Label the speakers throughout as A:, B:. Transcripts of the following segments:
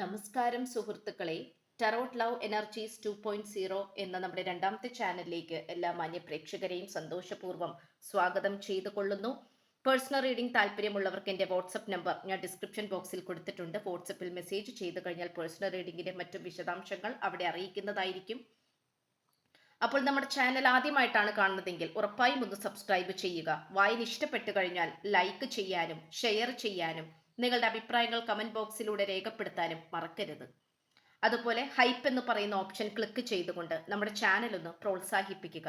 A: നമസ്കാരം സുഹൃത്തുക്കളെ. Tarot love energies two point zero എന്ന നമ്മുടെ രണ്ടാമത്തെ ചാനലിലേക്ക് എല്ലാ മാന്യ പ്രേക്ഷകരെയും സന്തോഷപൂർവം സ്വാഗതം ചെയ്തു കൊള്ളുന്നു പേഴ്സണൽ റീഡിംഗ് താല്പര്യമുള്ളവർക്ക് എന്റെ വാട്സപ്പ് നമ്പർ ഞാൻ ഡിസ്ക്രിപ്ഷൻ ബോക്സിൽ കൊടുത്തിട്ടുണ്ട്. വാട്സപ്പിൽ മെസ്സേജ് ചെയ്തു കഴിഞ്ഞാൽ പേഴ്സണൽ റീഡിംഗിന്റെ മറ്റു വിശദാംശങ്ങൾ അവിടെ അറിയിക്കുന്നതായിരിക്കും. അപ്പോൾ നമ്മുടെ ചാനൽ ആദ്യമായിട്ടാണ് കാണുന്നതെങ്കിൽ ഉറപ്പായും ഒന്ന് സബ്സ്ക്രൈബ് ചെയ്യുക. വായന ഇഷ്ടപ്പെട്ടു കഴിഞ്ഞാൽ ലൈക്ക് ചെയ്യാനും ഷെയർ ചെയ്യാനും നിങ്ങളുടെ അഭിപ്രായങ്ങൾ കമന്റ് ബോക്സിലൂടെ രേഖപ്പെടുത്താനും മറക്കരുത്. അതുപോലെ ഹൈപ്പ് എന്ന് പറയുന്ന ഓപ്ഷൻ ക്ലിക്ക് ചെയ്തുകൊണ്ട് നമ്മുടെ ചാനൽ ഒന്ന് പ്രോത്സാഹിപ്പിക്കുക.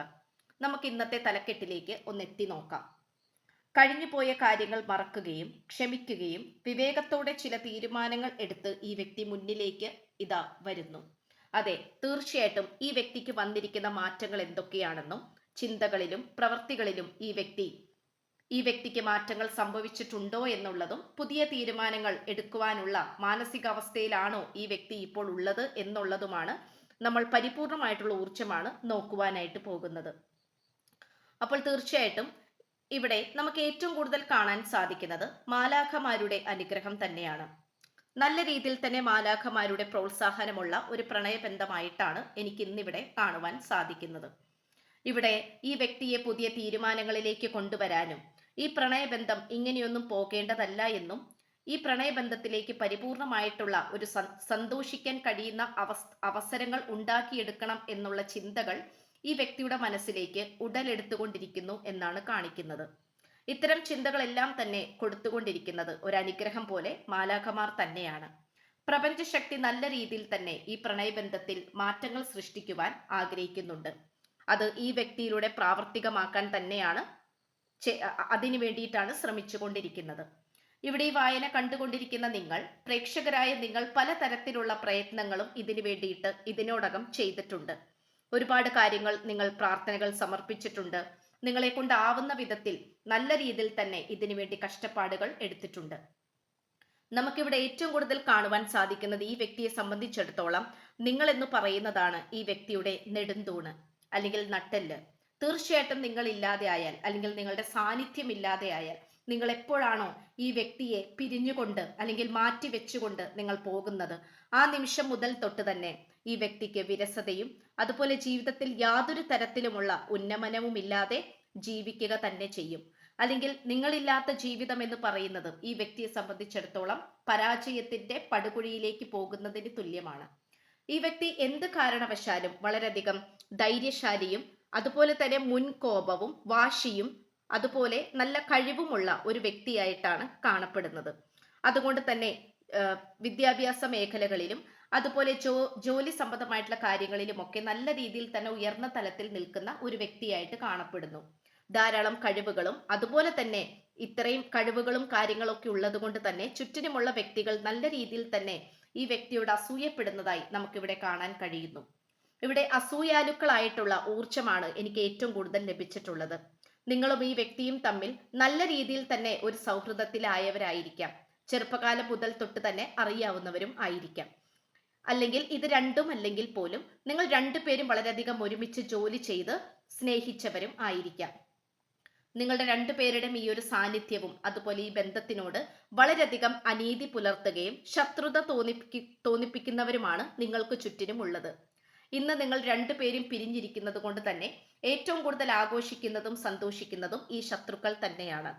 A: നമുക്ക് ഇന്നത്തെ തലക്കെട്ടിലേക്ക് ഒന്ന് എത്തി നോക്കാം. കഴിഞ്ഞുപോയ കാര്യങ്ങൾ മറക്കുകയും ക്ഷമിക്കുകയും വിവേകത്തോടെ ചില തീരുമാനങ്ങൾ എടുത്ത് ഈ വ്യക്തി മുന്നിലേക്ക് ഇതാ വരുന്നു. അതെ തീർച്ചയായിട്ടും ഈ വ്യക്തിക്ക് വന്നിരിക്കുന്ന മാറ്റങ്ങൾ എന്തൊക്കെയാണെന്നും ചിന്തകളിലും പ്രവൃത്തികളിലും ഈ വ്യക്തി ഈ വ്യക്തിക്ക് മാറ്റങ്ങൾ സംഭവിച്ചിട്ടുണ്ടോ എന്നുള്ളതും പുതിയ തീരുമാനങ്ങൾ എടുക്കുവാനുള്ള മാനസികാവസ്ഥയിലാണോ ഈ വ്യക്തി ഇപ്പോൾ ഉള്ളത് എന്നുള്ളതുമാണ് നമ്മൾ പരിപൂർണമായിട്ടുള്ള ഊർജമാണ് നോക്കുവാനായിട്ട് പോകുന്നത്. അപ്പോൾ തീർച്ചയായിട്ടും ഇവിടെ നമുക്ക് ഏറ്റവും കൂടുതൽ കാണാൻ സാധിക്കുന്നത് മാലാഖമാരുടെ അനുഗ്രഹം തന്നെയാണ്. നല്ല രീതിയിൽ തന്നെ മാലാഖമാരുടെ പ്രോത്സാഹനമുള്ള ഒരു പ്രണയബന്ധമായിട്ടാണ് എനിക്ക് ഇന്നിവിടെ കാണുവാൻ സാധിക്കുന്നത്. ഇവിടെ ഈ വ്യക്തിയെ പുതിയ തീരുമാനങ്ങളിലേക്ക് കൊണ്ടുവരാനും ഈ പ്രണയബന്ധം ഇങ്ങനെയൊന്നും പോകേണ്ടതല്ല എന്നും ഈ പ്രണയബന്ധത്തിലേക്ക് പരിപൂർണമായിട്ടുള്ള ഒരു സന്തോഷിക്കാൻ കഴിയുന്ന അവസരങ്ങൾ ഉണ്ടാക്കിയെടുക്കണം എന്നുള്ള ചിന്തകൾ ഈ വ്യക്തിയുടെ മനസ്സിലേക്ക് ഉടലെടുത്തുകൊണ്ടിരിക്കുന്നു എന്നാണ് കാണിക്കുന്നത്. ഇത്തരം ചിന്തകളെല്ലാം തന്നെ കൊടുത്തുകൊണ്ടിരിക്കുന്നത് ഒരു അനുഗ്രഹം പോലെ മാലാഖമാർ തന്നെയാണ്. പ്രപഞ്ചശക്തി നല്ല രീതിയിൽ തന്നെ ഈ പ്രണയബന്ധത്തിൽ മാറ്റങ്ങൾ സൃഷ്ടിക്കുവാൻ ആഗ്രഹിക്കുന്നുണ്ട്. അത് ഈ വ്യക്തിയിലൂടെ പ്രാവർത്തികമാക്കാൻ തന്നെയാണ് അതിനു വേണ്ടിയിട്ടാണ് ശ്രമിച്ചു കൊണ്ടിരിക്കുന്നത് ഇവിടെ ഈ വായന കണ്ടുകൊണ്ടിരിക്കുന്ന നിങ്ങൾ പ്രേക്ഷകരായ നിങ്ങൾ പലതരത്തിലുള്ള പ്രയത്നങ്ങളും ഇതിനു വേണ്ടിയിട്ട് ഇതിനോടകം ചെയ്തിട്ടുണ്ട്. ഒരുപാട് കാര്യങ്ങൾ നിങ്ങൾ പ്രാർത്ഥനകൾ സമർപ്പിച്ചിട്ടുണ്ട്. നിങ്ങളെ കൊണ്ടാവുന്ന വിധത്തിൽ നല്ല രീതിയിൽ തന്നെ ഇതിനു വേണ്ടി കഷ്ടപ്പാടുകൾ എടുത്തിട്ടുണ്ട്. നമുക്കിവിടെ ഏറ്റവും കൂടുതൽ കാണുവാൻ സാധിക്കുന്നത് ഈ വ്യക്തിയെ സംബന്ധിച്ചിടത്തോളം നിങ്ങൾ എന്ന് പറയുന്നതാണ് ഈ വ്യക്തിയുടെ നെടുന്തൂണ് അല്ലെങ്കിൽ നട്ടെല്ല്. തീർച്ചയായിട്ടും നിങ്ങൾ ഇല്ലാതെ ആയാൽ അല്ലെങ്കിൽ നിങ്ങളുടെ സാന്നിധ്യം ഇല്ലാതെ ആയാൽ നിങ്ങൾ എപ്പോഴാണോ ഈ വ്യക്തിയെ പിരിഞ്ഞുകൊണ്ട് അല്ലെങ്കിൽ മാറ്റി വെച്ചുകൊണ്ട് നിങ്ങൾ പോകുന്നത്? ആ നിമിഷം മുതൽ തൊട്ട് തന്നെ ഈ വ്യക്തിക്ക് വിരസതയും അതുപോലെ ജീവിതത്തിൽ യാതൊരു തരത്തിലുമുള്ള ഉന്നമനവും ഇല്ലാതെ ജീവിക്കുക തന്നെ ചെയ്യും. അല്ലെങ്കിൽ നിങ്ങളില്ലാത്ത ജീവിതം എന്ന് പറയുന്നത് ഈ വ്യക്തിയെ സംബന്ധിച്ചിടത്തോളം പരാജയത്തിന്റെ പടുകുഴിയിലേക്ക് പോകുന്നതിന് തുല്യമാണ്. ഈ വ്യക്തി എന്ത് കാരണവശാലും വളരെയധികം ധൈര്യശാലിയും അതുപോലെ തന്നെ മുൻകോപവും വാശിയും അതുപോലെ നല്ല കഴിവുമുള്ള ഒരു വ്യക്തിയായിട്ടാണ് കാണപ്പെടുന്നത്. അതുകൊണ്ട് തന്നെ വിദ്യാഭ്യാസ മേഖലകളിലും അതുപോലെ ജോ ജോലി സംബന്ധമായിട്ടുള്ള കാര്യങ്ങളിലുമൊക്കെ നല്ല രീതിയിൽ തന്നെ ഉയർന്ന തലത്തിൽ നിൽക്കുന്ന ഒരു വ്യക്തിയായിട്ട് കാണപ്പെടുന്നു. ധാരാളം കഴിവുകളും അതുപോലെ തന്നെ ഇത്രയും കഴിവുകളും കാര്യങ്ങളൊക്കെ ഉള്ളത് കൊണ്ട് തന്നെ ചുറ്റിനുമുള്ള വ്യക്തികൾ നല്ല രീതിയിൽ തന്നെ ഈ വ്യക്തിയോട് അസൂയപ്പെടുന്നതായി നമുക്കിവിടെ കാണാൻ കഴിയുന്നു. ഇവിടെ അസൂയാലുക്കളായിട്ടുള്ള ഊർജമാണ് എനിക്ക് ഏറ്റവും കൂടുതൽ ലഭിച്ചിട്ടുള്ളത്. നിങ്ങളും ഈ വ്യക്തിയും തമ്മിൽ നല്ല രീതിയിൽ തന്നെ ഒരു സൗഹൃദത്തിലായവരായിരിക്കാം. ചെറുപ്പകാലം മുതൽ തൊട്ട് തന്നെ അറിയാവുന്നവരും ആയിരിക്കാം. അല്ലെങ്കിൽ ഇത് രണ്ടും അല്ലെങ്കിൽ പോലും നിങ്ങൾ രണ്ടുപേരും വളരെയധികം ഒരുമിച്ച് ജോലി ചെയ്ത് സ്നേഹിച്ചവരും ആയിരിക്കാം. നിങ്ങളുടെ രണ്ടുപേരുടെയും ഈ ഒരു സാന്നിധ്യവും അതുപോലെ ഈ ബന്ധത്തിനോട് വളരെയധികം അനീതി പുലർത്തുകയും ശത്രുത തോന്നിപ്പി തോന്നിപ്പിക്കുന്നവരുമാണ് നിങ്ങൾക്ക് ചുറ്റിനും ഉള്ളത് ഇന്ന് നിങ്ങൾ രണ്ടുപേരും പിരിഞ്ഞിരിക്കുന്നത് കൊണ്ട് തന്നെ ഏറ്റവും കൂടുതൽ ആഘോഷിക്കുന്നതും സന്തോഷിക്കുന്നതും ഈ ശത്രുക്കൾ തന്നെയാണ്.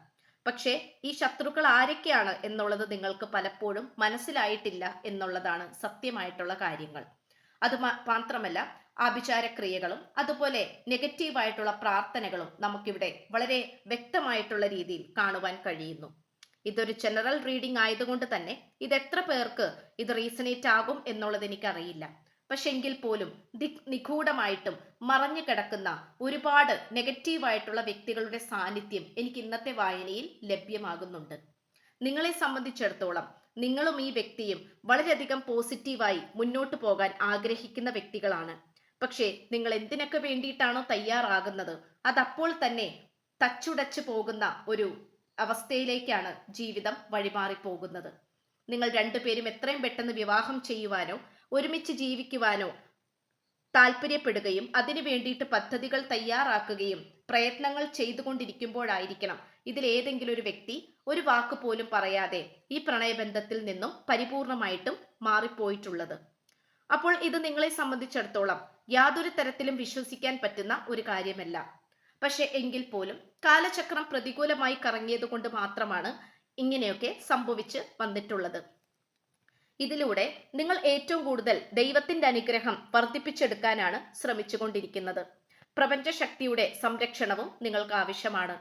A: പക്ഷേ ഈ ശത്രുക്കൾ ആരൊക്കെയാണ് എന്നുള്ളത് നിങ്ങൾക്ക് പലപ്പോഴും മനസ്സിലായിട്ടില്ല എന്നുള്ളതാണ് സത്യമായിട്ടുള്ള കാര്യങ്ങൾ. അത് മാത്രമല്ല ആഭിചാരക്രിയകളും അതുപോലെ നെഗറ്റീവായിട്ടുള്ള പ്രാർത്ഥനകളും നമുക്കിവിടെ വളരെ വ്യക്തമായിട്ടുള്ള രീതിയിൽ കാണുവാൻ കഴിയുന്നു. ഇതൊരു ജനറൽ റീഡിംഗ് ആയതുകൊണ്ട് തന്നെ ഇത് എത്ര പേർക്ക് ഇത് റീസണേറ്റ് ആകും എന്നുള്ളത് എനിക്കറിയില്ല. പക്ഷെ പോലും പോലും നിഗൂഢമായിട്ടും മറഞ്ഞു കിടക്കുന്ന ഒരുപാട് നെഗറ്റീവായിട്ടുള്ള വ്യക്തികളുടെ സാന്നിധ്യം എനിക്ക് ഇന്നത്തെ വായനയിൽ ലഭ്യമാകുന്നുണ്ട്. നിങ്ങളെ സംബന്ധിച്ചിടത്തോളം നിങ്ങളും ഈ വ്യക്തിയും വളരെയധികം പോസിറ്റീവായി മുന്നോട്ട് പോകാൻ ആഗ്രഹിക്കുന്ന വ്യക്തികളാണ്. പക്ഷേ നിങ്ങൾ എന്തിനൊക്കെ വേണ്ടിയിട്ടാണോ തയ്യാറാകുന്നത് അതപ്പോൾ തന്നെ തച്ചുടച്ചു പോകുന്ന ഒരു അവസ്ഥയിലേക്കാണ് ജീവിതം വഴിമാറിപ്പോകുന്നത്. നിങ്ങൾ രണ്ടുപേരും എത്രയും പെട്ടെന്ന് വിവാഹം ചെയ്യുവാനോ ഒരുമിച്ച് ജീവിക്കുവാനോ താല്പര്യപ്പെടുകയും അതിനു വേണ്ടിയിട്ട് പദ്ധതികൾ തയ്യാറാക്കുകയും പ്രയത്നങ്ങൾ ചെയ്തുകൊണ്ടിരിക്കുമ്പോഴായിരിക്കണം ഇതിലേതെങ്കിലും ഒരു വ്യക്തി ഒരു വാക്ക് പോലും പറയാതെ ഈ പ്രണയബന്ധത്തിൽ നിന്നും പരിപൂർണമായിട്ടും മാറിപ്പോയിട്ടുള്ളത്. അപ്പോൾ ഇത് നിങ്ങളെ സംബന്ധിച്ചിടത്തോളം യാതൊരു തരത്തിലും വിശ്വസിക്കാൻ പറ്റുന്ന ഒരു കാര്യമല്ല. പക്ഷെ എങ്കിൽ പോലും കാലചക്രം പ്രതികൂലമായി കറങ്ങിയത് കൊണ്ട് മാത്രമാണ് ഇങ്ങനെയൊക്കെ സംഭവിച്ച് വന്നിട്ടുള്ളത്. ഇതിലൂടെ നിങ്ങൾ ഏറ്റവും കൂടുതൽ ദൈവത്തിന്റെ അനുഗ്രഹം വർദ്ധിപ്പിച്ചെടുക്കാനാണ് ശ്രമിച്ചുകൊണ്ടിരിക്കുന്നത്. പ്രപഞ്ചശക്തിയുടെ സംരക്ഷണവും നിങ്ങൾക്ക് ആവശ്യമാണ്.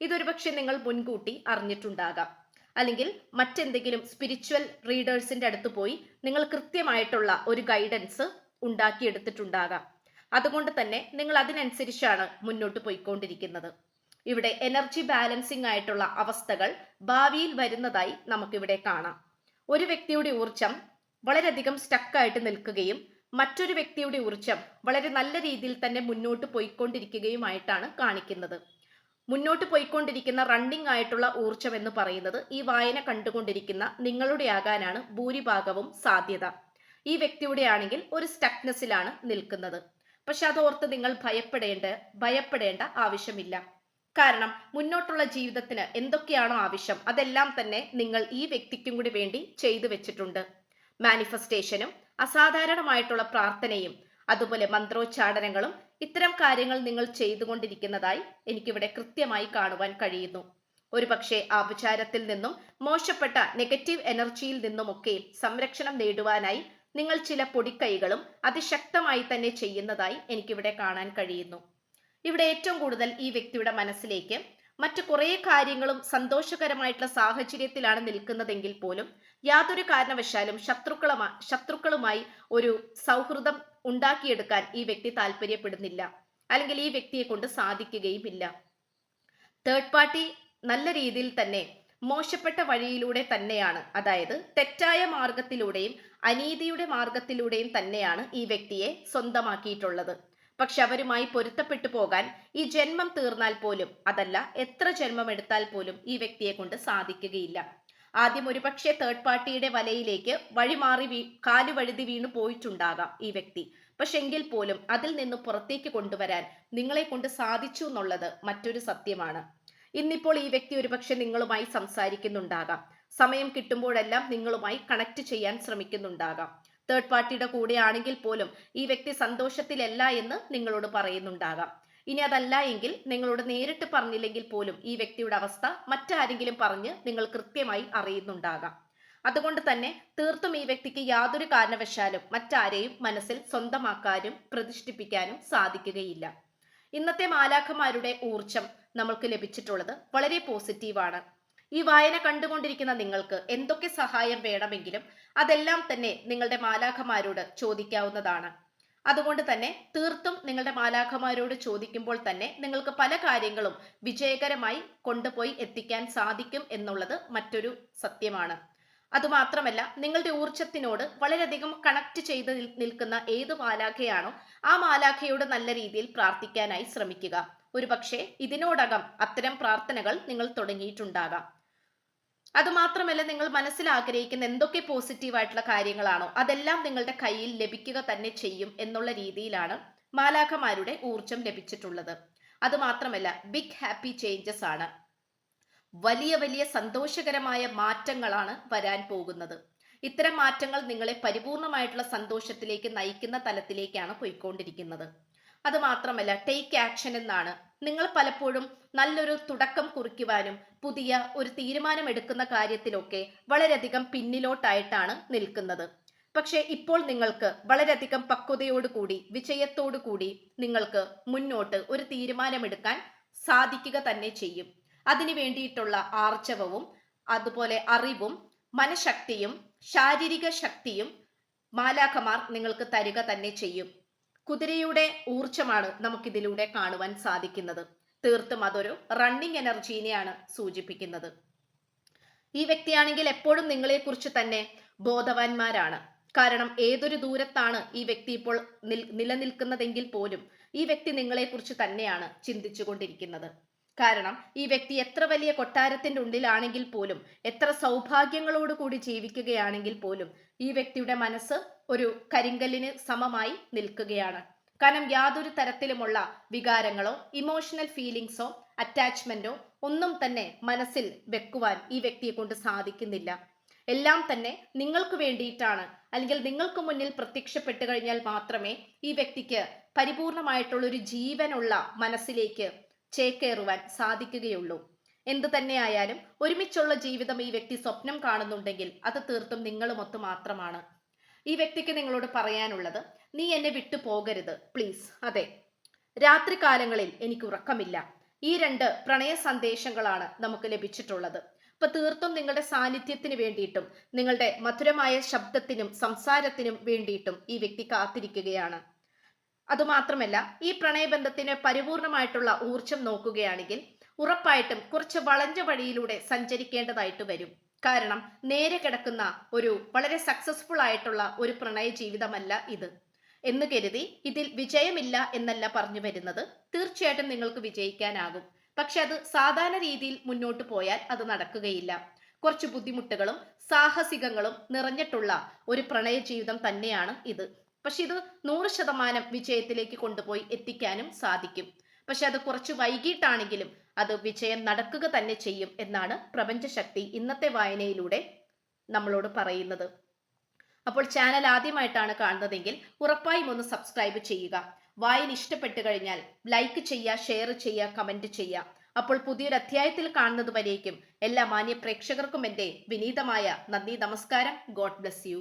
A: ഇതൊരുപക്ഷെ നിങ്ങൾ മുൻകൂട്ടി അറിഞ്ഞിട്ടുണ്ടാകാം. അല്ലെങ്കിൽ മറ്റെന്തെങ്കിലും സ്പിരിച്വൽ റീഡേഴ്സിന്റെ അടുത്ത് പോയി നിങ്ങൾ കൃത്യമായിട്ടുള്ള ഒരു ഗൈഡൻസ് ഉണ്ടാക്കിയെടുത്തിട്ടുണ്ടാകാം. അതുകൊണ്ട് തന്നെ നിങ്ങൾ അതിനനുസരിച്ചാണ് മുന്നോട്ട് പോയിക്കൊണ്ടിരിക്കുന്നത്. ഇവിടെ എനർജി ബാലൻസിംഗ് ആയിട്ടുള്ള അവസ്ഥകൾ ഭാവിയിൽ വരുന്നതായി നമുക്കിവിടെ കാണാം. ഒരു വ്യക്തിയുടെ ഊർജം വളരെയധികം സ്റ്റക്കായിട്ട് നിൽക്കുകയും മറ്റൊരു വ്യക്തിയുടെ ഊർജം വളരെ നല്ല രീതിയിൽ തന്നെ മുന്നോട്ട് പോയിക്കൊണ്ടിരിക്കുകയുമായിട്ടാണ് കാണിക്കുന്നത്. മുന്നോട്ട് പോയിക്കൊണ്ടിരിക്കുന്ന റണ്ണിംഗ് ആയിട്ടുള്ള ഊർജം എന്ന് പറയുന്നത് ഈ വായന കണ്ടുകൊണ്ടിരിക്കുന്ന നിങ്ങളുടെ ആകാനാണ് ഭൂരിഭാഗവും സാധ്യത. ഈ വ്യക്തിയുടെ ആണെങ്കിൽ ഒരു സ്റ്റക്നെസ്സിലാണ് നിൽക്കുന്നത്. പക്ഷെ അതോർത്ത് നിങ്ങൾ ഭയപ്പെടേണ്ട ഭയപ്പെടേണ്ട ആവശ്യമില്ല. കാരണം മുന്നോട്ടുള്ള ജീവിതത്തിന് എന്തൊക്കെയാണോ ആവശ്യം അതെല്ലാം തന്നെ നിങ്ങൾ ഈ വ്യക്തിക്കും കൂടി വേണ്ടി ചെയ്തു വെച്ചിട്ടുണ്ട്. മാനിഫെസ്റ്റേഷനും അസാധാരണമായിട്ടുള്ള പ്രാർത്ഥനയും അതുപോലെ മന്ത്രോച്ചാടനങ്ങളും ഇത്തരം കാര്യങ്ങൾ നിങ്ങൾ ചെയ്തുകൊണ്ടിരിക്കുന്നതായി എനിക്കിവിടെ കൃത്യമായി കാണുവാൻ കഴിയുന്നു. ഒരുപക്ഷെ ആപചാരത്തിൽ നിന്നും മോശപ്പെട്ട നെഗറ്റീവ് എനർജിയിൽ നിന്നുമൊക്കെ സംരക്ഷണം നേടുവാനായി നിങ്ങൾ ചില പൊടിക്കൈകളും അതിശക്തമായി തന്നെ ചെയ്യുന്നതായി എനിക്കിവിടെ കാണാൻ കഴിയുന്നു. ഇവിടെ ഏറ്റവും കൂടുതൽ ഈ വ്യക്തിയുടെ മനസ്സിലേക്ക് മറ്റു കുറേ കാര്യങ്ങളും സന്തോഷകരമായിട്ടുള്ള സാഹചര്യത്തിലാണ് നിൽക്കുന്നതെങ്കിൽ പോലും യാതൊരു കാരണവശാലും ശത്രുക്കളുമായി ശത്രുക്കളുമായി ഒരു സൗഹൃദം ഉണ്ടാക്കിയെടുക്കാൻ ഈ വ്യക്തി താല്പര്യപ്പെടുന്നില്ല. അല്ലെങ്കിൽ ഈ വ്യക്തിയെ കൊണ്ട് സാധിക്കുകയുമില്ല. തേർഡ് പാർട്ടി നല്ല രീതിയിൽ തന്നെ മോശപ്പെട്ട വഴിയിലൂടെ തന്നെയാണ്. അതായത് തെറ്റായ മാർഗത്തിലൂടെയും അനീതിയുടെ മാർഗത്തിലൂടെയും തന്നെയാണ് ഈ വ്യക്തിയെ സ്വന്തമാക്കിയിട്ടുള്ളത്. പക്ഷെ അവരുമായി പൊരുത്തപ്പെട്ടു പോകാൻ ഈ ജന്മം തീർന്നാൽ പോലും അതല്ല എത്ര ജന്മം എടുത്താൽ പോലും ഈ വ്യക്തിയെ കൊണ്ട് സാധിക്കുകയില്ല. ആദ്യം ഒരുപക്ഷെ തേർഡ് പാർട്ടിയുടെ വലയിലേക്ക് വഴിമാറി വീ കാലു വഴുതി വീണു പോയിട്ടുണ്ടാകാം ഈ വ്യക്തി. പക്ഷെ എങ്കിൽ പോലും അതിൽ നിന്ന് പുറത്തേക്ക് കൊണ്ടുവരാൻ നിങ്ങളെ കൊണ്ട് സാധിച്ചു എന്നുള്ളത് മറ്റൊരു സത്യമാണ്. ഇന്നിപ്പോൾ ഈ വ്യക്തി ഒരുപക്ഷെ നിങ്ങളുമായി സംസാരിക്കുന്നുണ്ടാകാം. സമയം കിട്ടുമ്പോഴെല്ലാം നിങ്ങളുമായി കണക്ട് ചെയ്യാൻ ശ്രമിക്കുന്നുണ്ടാകാം. തേർഡ് പാർട്ടിയുടെ കൂടെയാണെങ്കിൽ പോലും ഈ വ്യക്തി സന്തോഷത്തിലല്ല എന്ന് നിങ്ങളോട് പറയുന്നുണ്ടാകാം. ഇനി അതല്ല എങ്കിൽ നിങ്ങളോട് നേരിട്ട് പറഞ്ഞില്ലെങ്കിൽ പോലും ഈ വ്യക്തിയുടെ അവസ്ഥ മറ്റാരെങ്കിലും പറഞ്ഞ് നിങ്ങൾ കൃത്യമായി അറിയുന്നുണ്ടാകാം. അതുകൊണ്ട് തന്നെ തീർത്തും ഈ വ്യക്തിക്ക് യാതൊരു കാരണവശാലും മറ്റാരെയും മനസ്സിൽ സ്വന്തമാക്കാനും പ്രതിഷ്ഠിപ്പിക്കാനും സാധിക്കുകയില്ല. ഇന്നത്തെ മാലാഖമാരുടെ ഊർജം നമ്മൾക്ക് ലഭിച്ചിട്ടുള്ളത് വളരെ പോസിറ്റീവാണ് ഈ വായന കണ്ടുകൊണ്ടിരിക്കുന്ന നിങ്ങൾക്ക് എന്തൊക്കെ സഹായം വേണമെങ്കിലും അതെല്ലാം തന്നെ നിങ്ങളുടെ മാലാഖമാരോട് ചോദിക്കാവുന്നതാണ്. അതുകൊണ്ട് തന്നെ തീർത്തും നിങ്ങളുടെ മാലാഖമാരോട് ചോദിക്കുമ്പോൾ തന്നെ നിങ്ങൾക്ക് പല കാര്യങ്ങളും വിജയകരമായി കൊണ്ടുപോയി എത്തിക്കാൻ സാധിക്കും എന്നുള്ളത് മറ്റൊരു സത്യമാണ്. അതുമാത്രമല്ല നിങ്ങളുടെ ഊർജത്തിനോട് വളരെയധികം കണക്ട് ചെയ്ത് നിൽക്കുന്ന ഏത് മാലാഖയാണോ ആ മാലാഖയോട് നല്ല രീതിയിൽ പ്രാർത്ഥിക്കാനായി ശ്രമിക്കുക. ഒരുപക്ഷെ ഇതിനോടകം അത്തരം പ്രാർത്ഥനകൾ നിങ്ങൾ തുടങ്ങിയിട്ടുണ്ടാകാം. അതുമാത്രമല്ല നിങ്ങൾ മനസ്സിൽ ആഗ്രഹിക്കുന്ന എന്തൊക്കെ പോസിറ്റീവായിട്ടുള്ള കാര്യങ്ങളാണോ അതെല്ലാം നിങ്ങളുടെ കയ്യിൽ ലഭിക്കുക തന്നെ ചെയ്യും എന്നുള്ള രീതിയിലാണ് മാലാഖമാരുടെ ഊർജം ലഭിച്ചിട്ടുള്ളത്. അതുമാത്രമല്ല ബിഗ് ഹാപ്പി ചേഞ്ചസ് ആണ്. വലിയ വലിയ സന്തോഷകരമായ മാറ്റങ്ങളാണ് വരാൻ പോകുന്നത്. ഇത്തരം മാറ്റങ്ങൾ നിങ്ങളെ പരിപൂർണമായിട്ടുള്ള സന്തോഷത്തിലേക്ക് നയിക്കുന്ന തലത്തിലേക്കാണ് പോയിക്കൊണ്ടിരിക്കുന്നത്. അത് മാത്രമല്ല ടേക്ക് ആക്ഷൻ എന്നാണ്. നിങ്ങൾ പലപ്പോഴും നല്ലൊരു തുടക്കം കുറിക്കുവാനും പുതിയ ഒരു തീരുമാനം എടുക്കുന്ന കാര്യത്തിലൊക്കെ വളരെയധികം പിന്നിലോട്ടായിട്ടാണ് നിൽക്കുന്നത്. പക്ഷേ ഇപ്പോൾ നിങ്ങൾക്ക് വളരെയധികം പക്വതയോടുകൂടി വിജയത്തോടു കൂടി നിങ്ങൾക്ക് മുന്നോട്ട് ഒരു തീരുമാനമെടുക്കാൻ സാധിക്കുക തന്നെ ചെയ്യും. അതിനു വേണ്ടിയിട്ടുള്ള ആർജവവും അതുപോലെ അറിവും മനഃശക്തിയും ശാരീരിക ശക്തിയും മാലാഖമാർ നിങ്ങൾക്ക് തരിക തന്നെ ചെയ്യും. കുതിരയുടെ ഊർജമാണ് നമുക്കിതിലൂടെ കാണുവാൻ സാധിക്കുന്നത്. തീർത്തും അതൊരു റണ്ണിങ് എനർജീനെയാണ് സൂചിപ്പിക്കുന്നത്. ഈ വ്യക്തിയാണെങ്കിൽ എപ്പോഴും നിങ്ങളെക്കുറിച്ച് തന്നെ ബോധവാന്മാരാണ്. കാരണം ഏതൊരു ദൂരത്താണ് ഈ വ്യക്തി ഇപ്പോൾ നിലനിൽക്കുന്നതെങ്കിൽ പോലും ഈ വ്യക്തി നിങ്ങളെക്കുറിച്ച് തന്നെയാണ് ചിന്തിച്ചുകൊണ്ടിരിക്കുന്നത്. കാരണം ഈ വ്യക്തി എത്ര വലിയ കൊട്ടാരത്തിന്റെ ഉള്ളിലാണെങ്കിൽ പോലും എത്ര സൗഭാഗ്യങ്ങളോട് കൂടി ജീവിക്കുകയാണെങ്കിൽ പോലും ഈ വ്യക്തിയുടെ മനസ്സ് ഒരു കരിങ്കല്ലിന് സമമായി നിൽക്കുകയാണ്. കാരണം യാതൊരു തരത്തിലുമുള്ള വികാരങ്ങളോ ഇമോഷണൽ ഫീലിങ്സോ അറ്റാച്ച്മെന്റോ ഒന്നും തന്നെ മനസ്സിൽ വെക്കുവാൻ ഈ വ്യക്തിയെ കൊണ്ട് സാധിക്കുന്നില്ല. എല്ലാം തന്നെ നിങ്ങൾക്ക് വേണ്ടിയിട്ടാണ്. അല്ലെങ്കിൽ നിങ്ങൾക്ക് മുന്നിൽ പ്രത്യക്ഷപ്പെട്ടു കഴിഞ്ഞാൽ മാത്രമേ ഈ വ്യക്തിക്ക് പരിപൂർണമായിട്ടുള്ള ഒരു ജീവനുള്ള മനസ്സിലേക്ക് ചേക്കേറുവാൻ സാധിക്കുകയുള്ളൂ. എന്തു തന്നെയായാലും ഒരുമിച്ചുള്ള ജീവിതം ഈ വ്യക്തി സ്വപ്നം കാണുന്നുണ്ടെങ്കിൽ അത് തീർത്തും നിങ്ങളുമൊത്ത് മാത്രമാണ്. ഈ വ്യക്തിക്ക് നിങ്ങളോട് പറയാനുള്ളത് നീ എന്നെ വിട്ടു പോകരുത് പ്ലീസ്. അതെ രാത്രികാലങ്ങളിൽ എനിക്ക് ഉറക്കമില്ല. ഈ രണ്ട് പ്രണയ സന്ദേശങ്ങളാണ് നമുക്ക് ലഭിച്ചിട്ടുള്ളത്. ഇപ്പൊ തീർത്തും നിങ്ങളുടെ സാന്നിധ്യത്തിന് വേണ്ടിയിട്ടും നിങ്ങളുടെ മധുരമായ ശബ്ദത്തിനും സംസാരത്തിനും വേണ്ടിയിട്ടും ഈ വ്യക്തി കാത്തിരിക്കുകയാണ്. അതുമാത്രമല്ല ഈ പ്രണയബന്ധത്തിന് പരിപൂർണമായിട്ടുള്ള ഊർജം നോക്കുകയാണെങ്കിൽ ഉറപ്പായിട്ടും കുറച്ച് വളഞ്ഞ വഴിയിലൂടെ സഞ്ചരിക്കേണ്ടതായിട്ട് വരും. കാരണം നേരെ കിടക്കുന്ന ഒരു വളരെ സക്സസ്ഫുൾ ആയിട്ടുള്ള ഒരു പ്രണയ ജീവിതമല്ല ഇത്. എന്ന് കരുതി ഇതിൽ വിജയമില്ല എന്നല്ല പറഞ്ഞു വരുന്നത്. തീർച്ചയായിട്ടും നിങ്ങൾക്ക് വിജയിക്കാനാകും. പക്ഷെ അത് സാധാരണ രീതിയിൽ മുന്നോട്ട് പോയാൽ അത് നടക്കുകയില്ല. കുറച്ച് ബുദ്ധിമുട്ടുകളും സാഹസികങ്ങളും നിറഞ്ഞിട്ടുള്ള ഒരു പ്രണയ ജീവിതം തന്നെയാണ് ഇത്. പക്ഷെ ഇത് നൂറ് ശതമാനം വിജയത്തിലേക്ക് കൊണ്ടുപോയി എത്തിക്കാനും സാധിക്കും. പക്ഷെ അത് കുറച്ച് വൈകിട്ടാണെങ്കിലും അത് വിജയം നടക്കുക തന്നെ ചെയ്യും എന്നാണ് പ്രപഞ്ചശക്തി ഇന്നത്തെ വായനയിലൂടെ നമ്മളോട് പറയുന്നത്. അപ്പോൾ ചാനൽ ആദ്യമായിട്ടാണ് കാണുന്നതെങ്കിൽ ഉറപ്പായും ഒന്ന് സബ്സ്ക്രൈബ് ചെയ്യുക. വായന ഇഷ്ടപ്പെട്ടു കഴിഞ്ഞാൽ ലൈക്ക് ചെയ്യുക ഷെയർ ചെയ്യുക കമന്റ് ചെയ്യുക. അപ്പോൾ പുതിയൊരു അധ്യായത്തിൽ കാണുന്നത് വരേക്കും എല്ലാ മാന്യ പ്രേക്ഷകർക്കും എന്റെ വിനീതമായ നന്ദി നമസ്കാരം. God bless you.